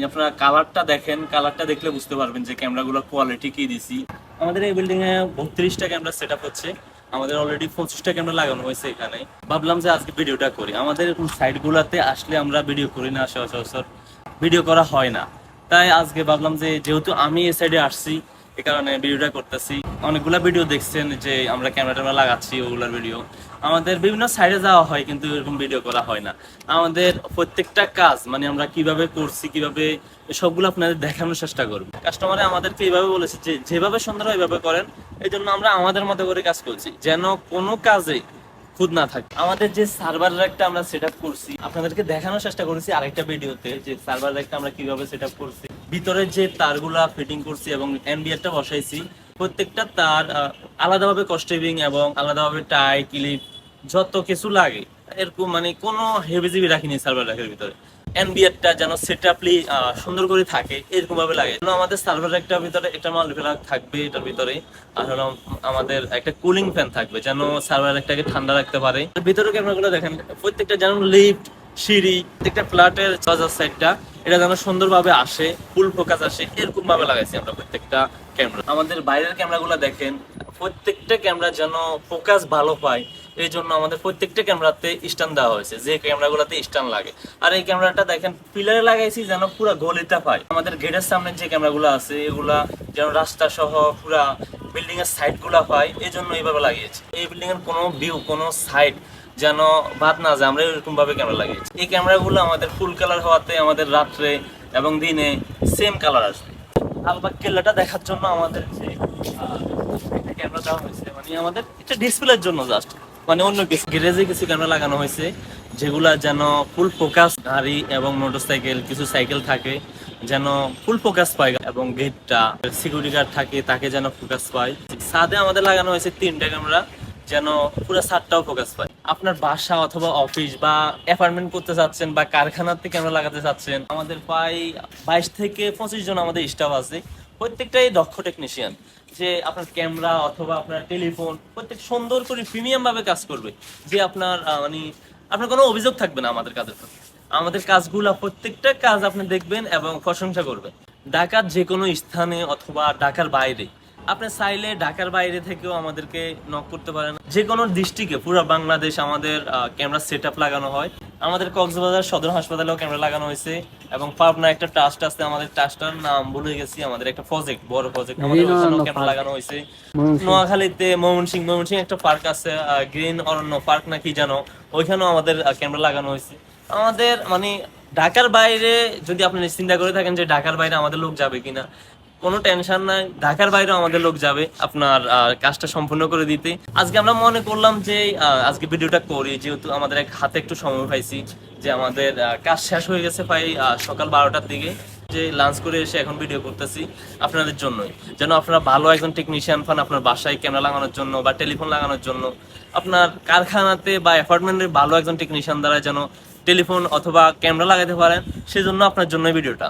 মানে আপনারা কালারটা দেখেন কালারটা দেখলে বুঝতে পারবেন যে ক্যামেরাগুলোর কোয়ালিটি কি দিছি। আমাদের এই বিল্ডিংয়ে বত্রিশটা ক্যামেরা সেট আপ হচ্ছে। আমাদের অলরেডি পঁচিশটা ক্যামেরা লাগানো হয়েছে এখানে। ভাবলাম যে আজকে ভিডিওটা করি। আমাদের এরকম সাইড গুলাতে আসলে আমরা ভিডিও করি না। সচরাচর ভিডিও করা হয় না। তাই আজকে ভাবলাম যে যেহেতু আমি এই সাইডে আসছি এই কারণে ভিডিওটা করতেছি। অনেকগুলা ভিডিও দেখছেন যে আমরা ক্যামেরা ট্যামেরা লাগাচ্ছি ওগুলার ভিডিও। আমাদের বিভিন্ন সাইডে যাওয়া হয় কিন্তু এরকম ভিডিও করা হয় না। আমাদের প্রত্যেকটা কাজ মানে আমরা কীভাবে করছি, কীভাবে, সবগুলো আপনাদের দেখানোর চেষ্টা করব। কাস্টমারে আমাদেরকে এইভাবে বলেছে যে, যেভাবে সুন্দর এইভাবে করেন। এই জন্য আমরা আমাদের মতো করে কাজ করছি, যেন কোনো কাজে খুদ না থাকে। আমাদের যে সার্ভার র্যাকটা আমরা সেট করছি, আপনাদেরকে দেখানোর চেষ্টা করেছি আরেকটা ভিডিওতে যে সার্ভার র্যাকটা আমরা কীভাবে সেট করছি। ভিতরে যে তারগুলা ফিটিং করছি এবং এনবিআরটা বসাইছি, প্রত্যেকটা তার আলাদাভাবে কস্টেভিং এবং আলাদাভাবে টাই ক্লিপ যত কিছু লাগে, এরকম মানে কোনো হেভিজিবি রাখিনি সার্ভার র্যাকের ভিতরে। এনবিআরটা যেন সেট আপলি সুন্দর করে থাকে এরকম ভাবে লাগে আমাদের সার্ভার একটা ভিতরে একটা মাল থাকবে এটার ভিতরে, আর হলো আমাদের একটা কুলিং ফ্যান থাকবে, যেন সার্ভার একটাকে ঠান্ডা রাখতে পারে। ভিতরে ক্যামেরাগুলো দেখেন, প্রত্যেকটা যেন লিফট সিঁড়ি, প্রত্যেকটা ফ্ল্যাটের চার্জার সাইডটা এটা যেন সুন্দরভাবে আসে, ফুল ফোকাস আসে এরকম ভাবে লাগাইছি আমরা প্রত্যেকটা ক্যামেরা আমাদের বাইরের ক্যামেরাগুলো দেখেন, প্রত্যেকটা ক্যামেরা যেন ফোকাস ভালো পায় এই জন্য আমাদের প্রত্যেকটা ক্যামেরাতে স্ট্যান্ড দেওয়া হয়েছে, যে ক্যামেরাগুলোতে স্ট্যান্ড লাগে। আর এই ক্যামেরাটা দেখেন পিলারে লাগাইছি যেন পুরো গলিটা পায় আমাদের গেটের সামনে যে ক্যামেরাগুলো আছে, এগুলা যেন রাস্তা সহ পুরা বিল্ডিং এর সাইডগুলা হয় এই জন্য এইভাবে লাগিয়েছি। এই বিল্ডিং এর কোনো ভিউ কোনো সাইড যেন বাদ না যায়, আমরা এরকম ভাবে ক্যামেরা লাগিয়েছি। এই ক্যামেরাগুলো আমাদের ফুল কালার হওয়াতে আমাদের রাত্রে এবং দিনে সেম কালার আসবে। আলবা কেল্লাটা দেখার জন্য আমাদের যে ক্যামেরা দেওয়া হয়েছে মানে আমাদের এটা ডিসপ্লের জন্য জাস্ট মানে অন্য কিছু, গ্যারেজে কিছু ক্যামেরা লাগানো হয়েছে, যেগুলা যেন ফুল ফোকাস গাড়ি এবং মোটরসাইকেল কিছু সাইকেল থাকে, যেন ফুল ফোকাস পায় এবং গেটটা সিকিউরিটি গার্ড থাকে, তাকে যেন ফোকাস পায়। সাদে আমাদের লাগানো হয়েছে তিনটা ক্যামেরা যেন পুরো সাতটাও ফোকাস পায়। আপনার বাসা অথবা অফিস বা অ্যাপার্টমেন্ট করতে চাচ্ছেন বা কারখানাতে ক্যামেরা লাগাতে চাচ্ছেন, আমাদের প্রায় বাইশ থেকে পঁচিশ জন আমাদের স্টাফ আছে। প্রত্যেকটাই দক্ষ টেকনিশিয়ান যে আপনার ক্যামেরা অথবা আপনার টেলিফোন প্রত্যেক সুন্দর করে প্রিমিয়াম ভাবে কাজ করবে। যে আপনার মানে আপনার কোনো অভিযোগ থাকবে না আমাদের কাজের প্রতি। আমাদের কাজগুলা প্রত্যেকটা কাজ আপনি দেখবেন এবং প্রশংসা করবেন। ঢাকার যে কোনো স্থানে অথবা ঢাকার বাইরে, আপনি চাইলে ঢাকার বাইরে থেকেও আমাদেরকে নক করতে পারেন। যে কোনো ডিস্ট্রিক্টে পুরো বাংলাদেশ আমাদের ক্যামেরা সেট আপ লাগানো হয়। আমাদের কক্সবাজার সদর হাসপাতালেও ক্যামেরা লাগানো হয়েছে এবং পাবনা একটা ট্রাস্ট আছে আমাদের ট্রাস্টটার নাম ভুলে গেছি আমাদের একটা প্রজেক্ট বড় প্রজেক্ট আমাদের ওখানেও ক্যামেরা লাগানো হয়েছে। নোয়াখালীতে ময়মনসিং ময়মনসিং একটা পার্ক আছে গ্রিন অরণ্য পার্ক না কি জানো ওইখানেও আমাদের ক্যামেরা লাগানো হয়েছে। আমাদের মানে ঢাকার বাইরে যদি আপনি চিন্তা করে থাকেন যে ঢাকার বাইরে আমাদের লোক যাবে কিনা কোনো টেনশন নাই। ঢাকার বাইরেও আমাদের লোক যাবে আপনার কাজটা সম্পূর্ণ করে দিতে। আজকে আমরা মনে করলাম যে আজকে ভিডিওটা করি, যেহেতু আমাদের এক হাতে একটু সময় পাইছি যে আমাদের কাজ শেষ হয়ে গেছে প্রায় সকাল বারোটার দিকে। যে লাঞ্চ করে এসে এখন ভিডিও করতেছি আপনাদের জন্যই। যেন আপনারা ভালো একজন টেকনিশিয়ান পান আপনার বাসায় ক্যামেরা লাগানোর জন্য বা টেলিফোন লাগানোর জন্য। আপনার কারখানাতে বা অ্যাপার্টমেন্টে ভালো একজন টেকনিশিয়ান দ্বারা যেন টেলিফোন অথবা ক্যামেরা লাগাতে পারেন, সেজন্য আপনার জন্য ভিডিওটা